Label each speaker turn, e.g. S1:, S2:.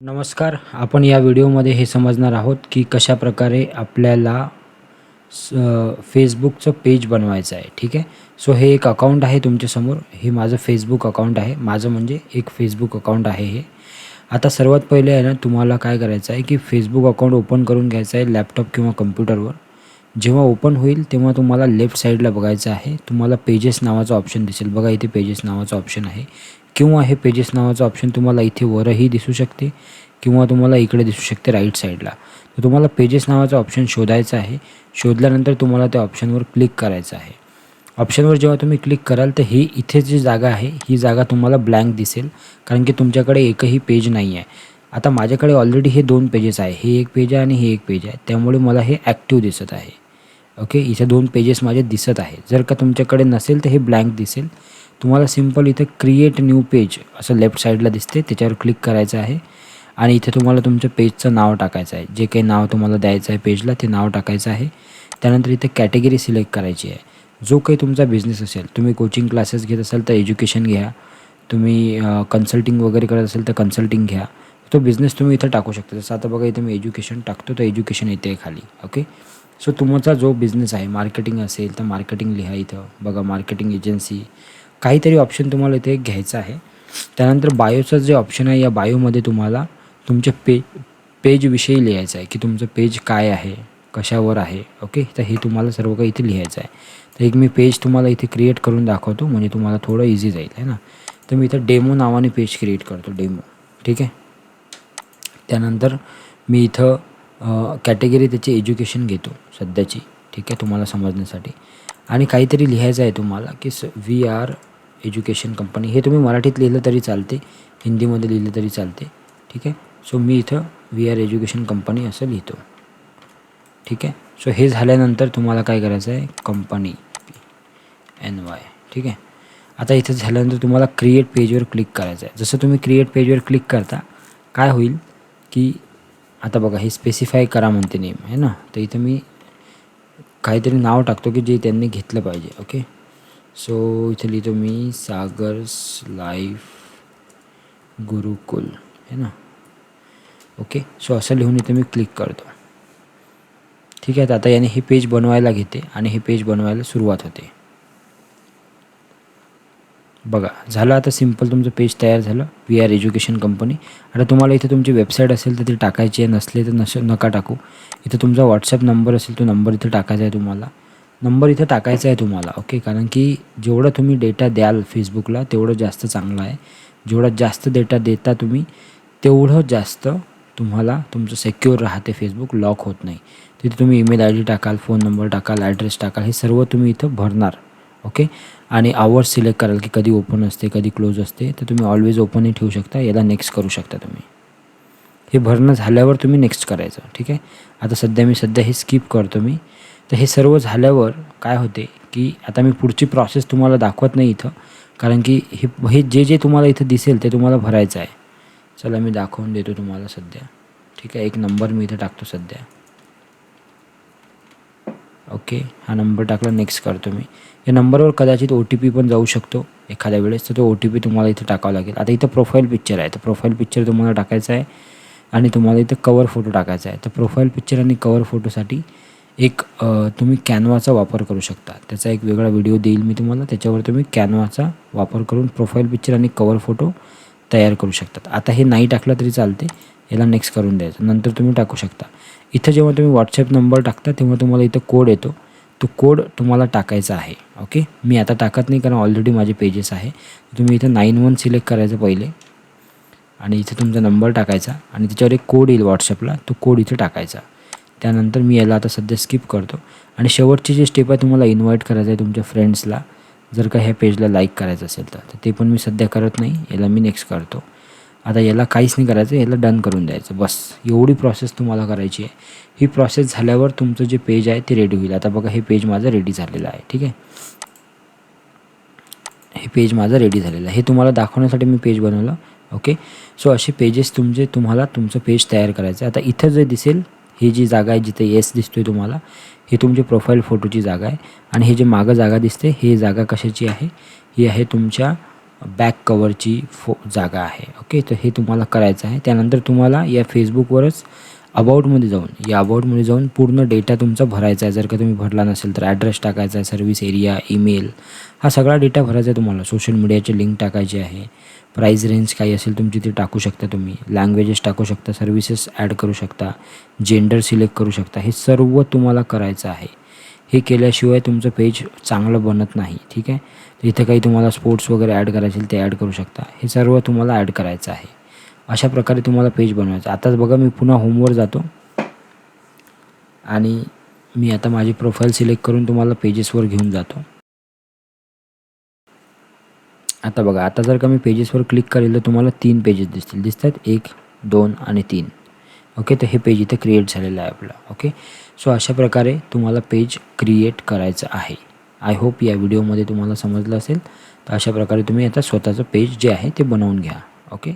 S1: नमस्कार आपण या व्हिडिओमध्ये हे समजणार आहोत की कशा प्रकारे आपल्याला स फेसबुकचं पेज बनवायचं आहे ठीक आहे? सो हे एक अकाउंट आहे तुमच्यासमोर हे माझं फेसबुक अकाउंट आहे. माझं म्हणजे एक फेसबुक अकाउंट आहे हे. आता सर्वात पहिले आहे ना तुम्हाला काय करायचं आहे की फेसबुक अकाउंट ओपन करून घ्यायचं आहे लॅपटॉप किंवा कम्प्युटरवर जेव्हा ओपन होईल तेव्हा तुम्हाला लेफ्ट साईडला बघायचं आहे. तुम्हाला पेजेस नावाचं ऑप्शन दिसेल. बघा इथे पेजेस नावाचं ऑप्शन आहे. किंवा हे पेजेस नावाचं ऑप्शन तुम्हाला इथे वरही दिसू शकते किंवा तुम्हाला इकडे दिसू शकते राईट साईडला तर तुम्हाला पेजेस नावाचं ऑप्शन शोधायचं आहे. शोधल्यानंतर तुम्हाला त्या ऑप्शनवर क्लिक करायचं आहे. ऑप्शनवर जेव्हा तुम्ही क्लिक कराल तर ही इथे जी जागा आहे ही जागा तुम्हाला ब्लँक दिसेल कारण की तुमच्याकडे एकही पेज नाही आहे. आता माझ्याकडे ऑलरेडी हे दोन पेजेस आहे. हे एक पेज आहे आणि हे एक पेज आहे. त्यामुळे मला हे ॲक्टिव्ह दिसत आहे. ओके इथे दोन पेजेस माझे दिसत आहे. जर का तुमच्याकडे नसेल तर हे ब्लँक दिसेल. तुम्हाला सिंपल इथं क्रिएट न्यू पेज असं लेफ्ट साईडला दिसते त्याच्यावर क्लिक करायचं आहे. आणि इथे तुम्हाला तुमच्या पेजचं नाव टाकायचं आहे. जे काही नाव तुम्हाला द्यायचं आहे पेजला ते नाव टाकायचं आहे. त्यानंतर इथे कॅटेगरी सिलेक्ट करायची आहे. जो काही तुमचा बिझनेस असेल तुम्ही कोचिंग क्लासेस घेत असाल तर एज्युकेशन घ्या. तुम्ही कन्सल्टिंग वगैरे करत असेल तर कन्सल्टिंग घ्या. तो बिझनेस तुम्ही इथं टाकू शकता. जसं आता बघा इथे मी एज्युकेशन टाकतो तर एज्युकेशन येते खाली ओके सो तुमचा जो बिझनेस आहे मार्केटिंग असेल तर मार्केटिंग लिहा इथं. बघा मार्केटिंग एजन्सी काहीतरी ऑप्शन तुम्हाला इथे घ्यायचं आहे. त्यानंतर बायोचं जे ऑप्शन आहे या बायोमध्ये तुम्हाला तुमच्या पे पेजविषयी लिहायचं आहे की तुमचं पेज काय आहे कशावर आहे ओके तर हे तुम्हाला सर्व काही इथे लिहायचं आहे. तर एक मी पेज तुम्हाला इथे क्रिएट करून दाखवतो म्हणजे तुम्हाला थोडं इझी जाईल आहे ना? तर मी इथं डेमो नावाने पेज क्रिएट करतो डेमो ठीक आहे? त्यानंतर मी इथं कॅटेगरी त्याची एज्युकेशन घेतो सध्याची ठीक आहे? तुम्हाला समजण्यासाठी. आणि काहीतरी लिहायचं आहे तुम्हाला की स व्ही आर एज्युकेशन कंपनी हे तुम्ही मराठीत लिहिलं तरी चालते हिंदीमध्ये लिहिलं तरी चालते. ठीक आहे? सो मी इथं व्ही आर एज्युकेशन कंपनी असं लिहितो. ठीक आहे? सो हे झाल्यानंतर तुम्हाला काय करायचं आहे? कंपनी एन वाय ठीक आहे? आता इथं झाल्यानंतर तुम्हाला क्रिएट पेजवर क्लिक करायचं आहे. जसं तुम्ही क्रिएट पेजवर क्लिक करता काय होईल की आता बघा हे स्पेसिफाय करा म्हणते नेम आहे ना? तर इथं मी काहीतरी नाव टाकतो की जे त्यांनी घेतलं पाहिजे ओके सो इथे लिहितो मी सागर्स लाईफ गुरुकुल है ना? ओके सो असं लिहून इथे मी क्लिक करतो. ठीक आहे तर आता याने हे पेज बनवायला घेते आणि हे पेज बनवायला सुरुवात होते. बघा झालं आता सिंपल तुमचं पेज तयार झालं. वी आर एज्युकेशन कंपनी आता तुम्हाला इथे तुमची वेबसाईट असेल तर ती टाकायची आहे. नसले तर नस नका टाकू. इथं तुमचा व्हॉट्सअप नंबर असेल तो नंबर इथं टाकायचा आहे तुम्हाला. नंबर इथं टाकायचा आहे तुम्हाला ओके कारण की जेवढं तुम्ही डेटा द्याल फेसबुकला तेवढं जास्त चांगलं आहे. जेवढा जास्त डेटा देता तुम्ही तेवढं जास्त तुम्हाला तुमचं सेक्युअर राहते फेसबुक लॉक होत नाही. तिथे तुम्ही ईमेल आय डी टाकाल फोन नंबर टाकाल ॲड्रेस टाकाल हे सर्व तुम्ही इथं भरणार. ओके? आणि आवर्स सिलेक्ट कराल की कधी ओपन असते कधी क्लोज असते तर तुम्ही ऑलवेज ओपनही ठेवू शकता याला नेक्स्ट करू शकता तुम्ही. हे भरणं झाल्यावर तुम्ही नेक्स्ट करायचं ठीक आहे? आता सध्या मी सध्या हे स्किप करतो मी. तर हे सर्व झाल्यावर काय होते की आता मी पुढची प्रोसेस तुम्हाला दाखवत नाही इथं कारण की हे हे जे जे तुम्हाला इथं दिसेल ते तुम्हाला भरायचं आहे. चला मी दाखवून देतो तुम्हाला सध्या. ठीक आहे? एक नंबर मी इथं टाकतो सध्या. ओके हा नंबर टाकला नेक्स्ट करतो मी. या नंबरवर कदाचित ओ टी पी पण जाऊ शकतो एखाद्या वेळेस तर तो ओ टी पी तुम्हाला इथं टाकावा लागेल. आता इथं प्रोफाईल पिक्चर आहे तर प्रोफाईल पिक्चर तुम्हाला टाकायचं आहे आणि तुम्हाला इथं कवर फोटो टाकायचा आहे. तर प्रोफाईल पिक्चर आणि कवर फोटोसाठी एक तुम्ही कॅनवाचा वापर करू शकता. त्याचा एक वेगळा व्हिडिओ देईल मी तुम्हाला. त्याच्यावर तुम्ही कॅनवाचा वापर करून प्रोफाईल पिक्चर आणि कवर फोटो तयार करू शकतात. आता हे नाही टाकलं तरी चालते. याला नेक्स्ट करून द्यायचं. नंतर तुम्ही टाकू शकता. इथं जेव्हा तुम्ही व्हॉट्सअप नंबर टाकता तेव्हा तुम्हाला इथं कोड येतो. तो कोड तुम्हाला टाकायचा आहे. ओके मी आता टाकत नाही कारण ऑलरेडी माझे पेजेस आहे. तुम्ही इथं नाईन वन सिलेक्ट करायचं पहिले. आणि इथे तुमचा नंबर टाकायचा. आणि त्याच्यावर एक कोड येईल व्हॉट्सअपला तो कोड इथे टाकायचा. त्यानंतर मी याला आता सध्या स्किप करतो. आणि शेवटची जी स्टेप आहे तुम्हाला इन्व्हाइट करायचं आहे तुमच्या फ्रेंड्सला जर का ह्या पेजला लाईक करायचं असेल तर. ते पण मी सध्या करत नाही. याला मी नेक्स्ट करतो. आता याला काहीच नाही करायचं याला डन करून द्यायचं. बस. एवढी प्रोसेस तुम्हाला करायची आहे. ही प्रोसेस झाल्यावर तुमचं जे पेज आहे ते रेडी होईल. आता बघा हे पेज माझं रेडी झालेलं आहे. ठीक आहे? हे पेज माझं रेडी झालेलं आहे. हे तुम्हाला दाखवण्यासाठी मी पेज बनवलं. ओके सो असे पेजेस तुमचे तुम्हाला तुमचं पेज तयार करायचं आहे. आता इथं जे दिसेल ही जी जागा आहे जिथे येस दिसतोय तुम्हाला ही तुमची प्रोफाईल फोटोची जागा आहे. आणि हे जे मागं जागा दिसते ही जागा कशाची आहे? ही आहे तुमच्या बॅक कवरची फो जागा आहे. ओके तर हे तुम्हाला करायचं आहे. त्यानंतर तुम्हाला या फेसबुकवरच अबाउटमध्ये जाऊन या अबाउटमध्ये जाऊन पूर्ण डेटा तुमचा भरायचा आहे. जर का तुम्ही भरला नसेल तर ॲड्रेस टाकायचा आहे सर्व्हिस एरिया ईमेल हा सगळा डेटा भरायचा आहे तुम्हाला. सोशल मीडियाची लिंक टाकायची आहे. प्राईज रेंज काही असेल तुमची ती टाकू शकता तुम्ही. लँग्वेजेस टाकू शकता सर्व्हिसेस ॲड करू शकता. जेंडर सिलेक्ट करू शकता. हे सर्व तुम्हाला करायचं आहे. हे केल्याशिवाय तुमचं पेज चांगलं बनत नाही ठीक आहे? तर इथे काही तुम्हाला स्पोर्ट्स वगैरे ॲड करायचे ते ॲड करू शकता. हे सर्व तुम्हाला ॲड करायचं आहे. अशा प्रकारे तुम्हाला पेज बनवायचं. आताच बघा मी पुन्हा होमवर जातो. आणि मी आता माझी प्रोफाईल सिलेक्ट करून तुम्हाला पेजेसवर घेऊन जातो. आता बघा आता जर का मी पेजेसवर क्लिक करेल तर तुम्हाला तीन पेजेस दिसतील. दिसतात एक दोन आणि तीन. ओके तर हे पेज इथे क्रिएट झालेलं आहे आपलं. ओके सो अशा प्रकारे तुम्हाला पेज क्रिएट करायचं आहे. आय होप या व्हिडिओमध्ये तुम्हाला समजलं असेल. तर अशा प्रकारे तुम्ही आता स्वतःचं पेज जे आहे ते बनवून घ्या. ओके